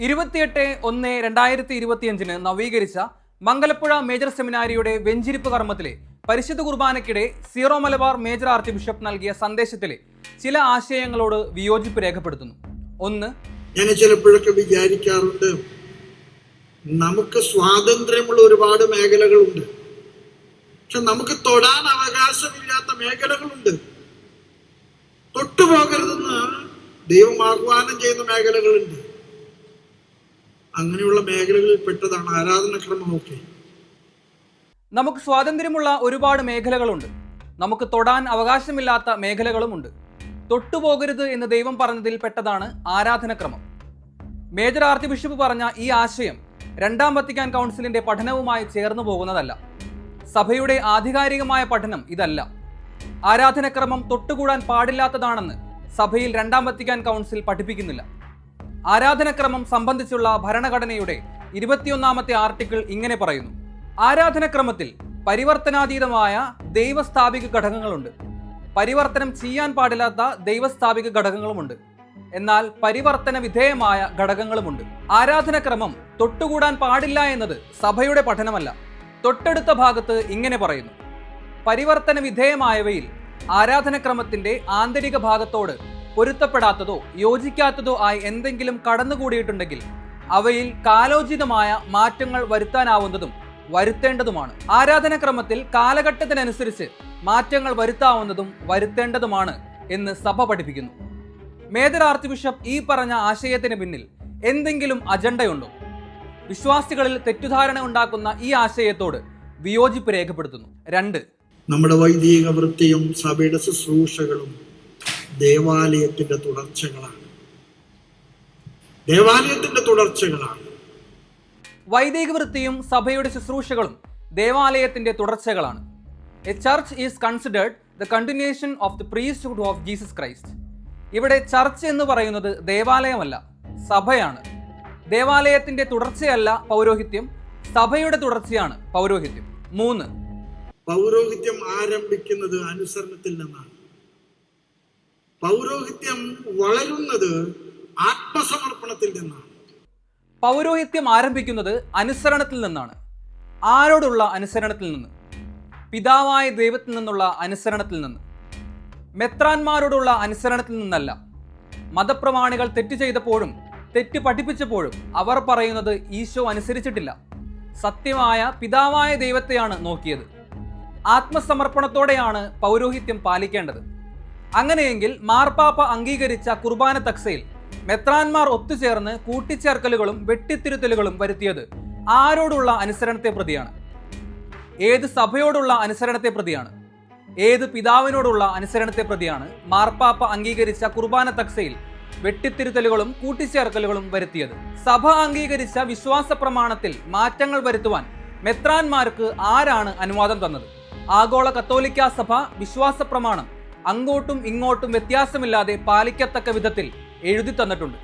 ഇരുപത്തിയെട്ട് ഒന്ന് രണ്ടായിരത്തി ഇരുപത്തിയഞ്ചിന് നവീകരിച്ച മംഗലപ്പുഴ മേജർ സെമിനാരിയുടെ വെഞ്ചിരിപ്പ് കർമ്മത്തിലെ പരിശുദ്ധ കുർബാനയ്ക്കിടെ zero Malabar major archbishop നൽകിയ സന്ദേശത്തിലെ ചില ആശയങ്ങളോട് വിയോജിപ്പ് രേഖപ്പെടുത്തുന്നു. ഒന്ന് ഞാൻ ചിലപ്പോഴൊക്കെ വിചാരിക്കാറുണ്ട് നമുക്ക് സ്വാതന്ത്ര്യമുള്ള ഒരുപാട് മേഖലകളുണ്ട്. പക്ഷെ നമുക്ക് തൊടാൻ അവകാശമില്ലാത്ത മേഖലകളുണ്ട്. തൊട്ടുപോകരുതെന്ന് ദൈവം ആഹ്വാനം ചെയ്യുന്ന മേഖലകളുണ്ട്. അങ്ങനെയുള്ള മേഖലകളിൽ പെട്ടതാണ് ആരാധനക്രമമൊക്കെ. നമുക്ക് സ്വാതന്ത്ര്യമുള്ള ഒരുപാട് മേഖലകളുണ്ട്. നമുക്ക് തൊടാൻ അവകാശമില്ലാത്ത മേഖലകളുമുണ്ട്. തൊട്ടുപോകരുത് എന്ന് ദൈവം പറഞ്ഞതിൽ പെട്ടതാണ് ആരാധനക്രമം. മേജർ ആർച്ച് ബിഷപ്പ് പറഞ്ഞ ഈ ആശയം രണ്ടാം വത്തിക്കാൻ കൗൺസിലിന്റെ പഠനവുമായി ചേർന്നു പോകുന്നതല്ല. സഭയുടെ ആധികാരികമായ പഠനം ഇതല്ല. ആരാധനക്രമം തൊട്ടുകൂടാൻ പാടില്ലാത്തതാണെന്ന് സഭയിൽ രണ്ടാം വത്തിക്കാൻ കൗൺസിൽ പഠിപ്പിക്കുന്നില്ല. ആരാധനക്രമം സംബന്ധിച്ചുള്ള ഭരണഘടനയുടെ ഇരുപത്തിയൊന്നാമത്തെ ആർട്ടിക്കിൾ ഇങ്ങനെ പറയുന്നു. ആരാധനക്രമത്തിൽ പരിവർത്തനാതീതമായ ദൈവസ്ഥാപിക ഘടകങ്ങളുണ്ട്. പരിവർത്തനം ചെയ്യാൻ പാടില്ലാത്ത ദൈവസ്ഥാപിക ഘടകങ്ങളുമുണ്ട്. എന്നാൽ പരിവർത്തന വിധേയമായ ഘടകങ്ങളുമുണ്ട്. ആരാധനക്രമം തൊട്ടുകൂടാൻ പാടില്ല എന്നത് സഭയുടെ പഠനമല്ല. തൊട്ടടുത്ത ഭാഗത്ത് ഇങ്ങനെ പറയുന്നു. പരിവർത്തന വിധേയമായവയിൽ ആരാധനക്രമത്തിന്റെ ആന്തരിക ഭാഗത്തോട് പൊരുത്തപ്പെടാത്തതോ യോജിക്കാത്തതോ ആയി എന്തെങ്കിലും കടന്നുകൂടിയിട്ടുണ്ടെങ്കിൽ അവയിൽ കാലോചിതമായ മാറ്റങ്ങൾ വരുത്താനാവുന്നതും വരുത്തേണ്ടതുമാണ്. ആരാധനക്രമത്തിൽ കാലഘട്ടത്തിനനുസരിച്ച് മാറ്റങ്ങൾ വരുത്താവുന്നതും വരുത്തേണ്ടതുമാണ് എന്ന് സഭ പഠിപ്പിക്കുന്നു. മേജർ ആർച്ച് ബിഷപ്പ് ഈ പറഞ്ഞ ആശയത്തിന് പിന്നിൽ എന്തെങ്കിലും അജണ്ടയുണ്ടോ? വിശ്വാസികളിൽ തെറ്റുധാരണ ഉണ്ടാക്കുന്ന ഈ ആശയത്തോട് വിയോജിപ്പ് രേഖപ്പെടുത്തുന്നു. രണ്ട്. നമ്മുടെ വൈദിക വൃത്തിയും സഭയുടെ ശുശ്രൂഷകളും ദേവാലയത്തിന്റെ തുടർച്ചകളാണ്. ദേവാലയത്തിന്റെ തുടർച്ചകളാണ്. വൈദിക വൃത്തിയും സഭയുടെ ശുശ്രൂഷകളും ദേവാലയത്തിന്റെ തുടർച്ചകളാണ്. A church is considered the continuation of the priesthood of Jesus Christ ഇവിടെ ചർച്ച് എന്ന് പറയുന്നത് ദേവാലയമല്ല സഭയാണ്. ദേവാലയത്തിന്റെ തുടർച്ചയല്ല പൗരോഹിത്യം സഭയുടെ തുടർച്ചയാണ് പൗരോഹിത്യം. മൂന്ന്. പൗരോഹിത്യം ആരംഭിക്കുന്നത് അനുസരണത്തിൽ നിന്നാണ്. പൗരോഹിത്യം വളരുന്നത് ആത്മസമർപ്പണത്തിൽ നിന്നാണ്. പൗരോഹിത്യം ആരംഭിക്കുന്നത് അനുസരണത്തിൽ നിന്നാണ്. ആരോടുള്ള അനുസരണത്തിൽ നിന്ന്? പിതാവായ ദൈവത്തിൽ നിന്നുള്ള അനുസരണത്തിൽ നിന്ന്. മെത്രാന്മാരോടുള്ള അനുസരണത്തിൽ നിന്നല്ല. മതപ്രമാണികൾ തെറ്റ് ചെയ്തപ്പോഴും തെറ്റ് പഠിപ്പിച്ചപ്പോഴും അവർ പറയുന്നത് ഈശോ അനുസരിച്ചിട്ടില്ല. സത്യമായ പിതാവായ ദൈവത്തെയാണ് നോക്കിയത്. ആത്മസമർപ്പണത്തോടെയാണ് പൗരോഹിത്യം പാലിക്കേണ്ടത്. അങ്ങനെയെങ്കിൽ മാർപ്പാപ്പ അംഗീകരിച്ച കുർബാന തക്സയിൽ മെത്രാന്മാർ ഒത്തുചേർന്ന് കൂട്ടിച്ചേർക്കലുകളും വെട്ടിത്തിരുത്തലുകളും വരുത്തിയത് ആരോടുള്ള അനുസരണത്തെ പ്രതിയാണ്. ഏത് സഭയോടുള്ള അനുസരണത്തെ പ്രതിയാണ്? ഏത് പിതാവിനോടുള്ള അനുസരണത്തെ പ്രതിയാണ് മാർപ്പാപ്പ അംഗീകരിച്ച കുർബാന തക്സയിൽ വെട്ടിത്തിരുത്തലുകളും കൂട്ടിച്ചേർക്കലുകളും വരുത്തിയത്? സഭ അംഗീകരിച്ച വിശ്വാസ പ്രമാണത്തിൽ മാറ്റങ്ങൾ വരുത്തുവാൻ മെത്രാന്മാർക്ക് ആരാണ് അനുവാദം തന്നത്? ആഗോള കത്തോലിക്ക സഭ വിശ്വാസ പ്രമാണം അങ്ങോട്ടും ഇങ്ങോട്ടും വ്യത്യാസമില്ലാതെ പാലിക്കത്തക്ക വിധത്തിൽ എഴുതി തന്നിട്ടുണ്ട്.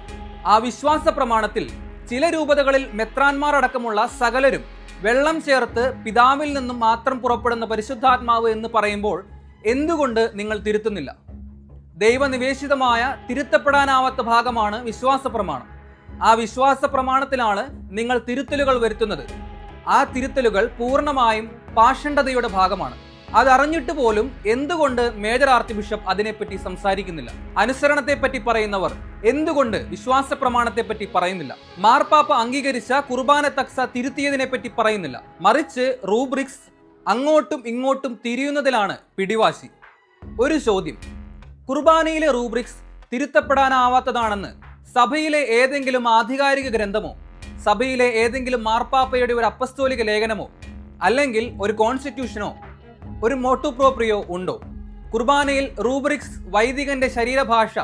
ആ വിശ്വാസ പ്രമാണത്തിൽ ചില രൂപതകളിൽ മെത്രാന്മാർ അടക്കമുള്ള സകലരും വെള്ളം ചേർത്ത് പിതാവിൽ നിന്നും മാത്രം പുറപ്പെടുന്ന പരിശുദ്ധാത്മാവ് എന്ന് പറയുമ്പോൾ എന്തുകൊണ്ട് നിങ്ങൾ തിരുത്തുന്നില്ല? ദൈവനിവേശിതമായ തിരുത്തപ്പെടാനാവാത്ത ഭാഗമാണ് വിശ്വാസ പ്രമാണം. ആ വിശ്വാസ പ്രമാണത്തിലാണ് നിങ്ങൾ തിരുത്തലുകൾ വരുത്തുന്നത്. ആ തിരുത്തലുകൾ പൂർണമായും പാഷണ്ഡതയുടെ ഭാഗമാണ്. അതറിഞ്ഞിട്ട് പോലും എന്തുകൊണ്ട് മേജർ ആർച്ച് ബിഷപ്പ് അതിനെപ്പറ്റി സംസാരിക്കുന്നില്ല? അനുസരണത്തെപ്പറ്റി പറയുന്നവർ എന്തുകൊണ്ട് വിശ്വാസ പ്രമാണത്തെപ്പറ്റി പറയുന്നില്ല? മാർപ്പാപ്പ അംഗീകരിച്ച കുർബാന തക്സ തിരുത്തിയതിനെപ്പറ്റി പറയുന്നില്ല. മറിച്ച് റൂബ്രിക്സ് അങ്ങോട്ടും ഇങ്ങോട്ടും തിരിയുന്നതിലാണ് പിടിവാശി. ഒരു ചോദ്യം. കുർബാനയിലെ റൂബ്രിക്സ് തിരുത്തപ്പെടാനാവാത്തതാണെന്ന് സഭയിലെ ഏതെങ്കിലും ആധികാരിക ഗ്രന്ഥമോ സഭയിലെ ഏതെങ്കിലും മാർപ്പാപ്പയുടെ ഒരു അപ്പസ്തോലിക ലേഖനമോ അല്ലെങ്കിൽ ഒരു കോൺസ്റ്റിറ്റ്യൂഷനോ ഒരു മോട്ടുപ്രോപ്രിയോ ഉണ്ടോ? കുർബാനയിൽ റൂബ്രിക്സ് വൈദികന്റെ ശരീരഭാഷ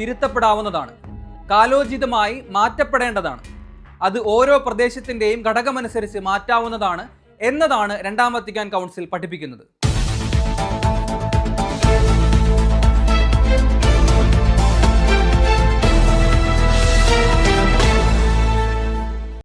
തിരുത്തപ്പെടാവുന്നതാണ്. കാലോചിതമായി മാറ്റപ്പെടേണ്ടതാണ്. അത് ഓരോ പ്രദേശത്തിന്റെയും ഘടകമനുസരിച്ച് മാറ്റാവുന്നതാണ് എന്നതാണ് രണ്ടാം വത്തിക്കാൻ കൗൺസിൽ പഠിപ്പിക്കുന്നത്.